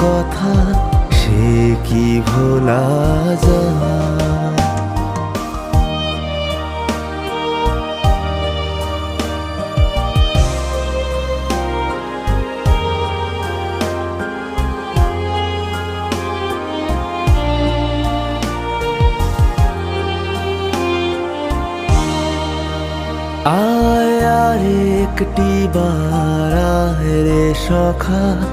কথা সে কি ভোলা যায়? আয় আর একটি বার রে সখা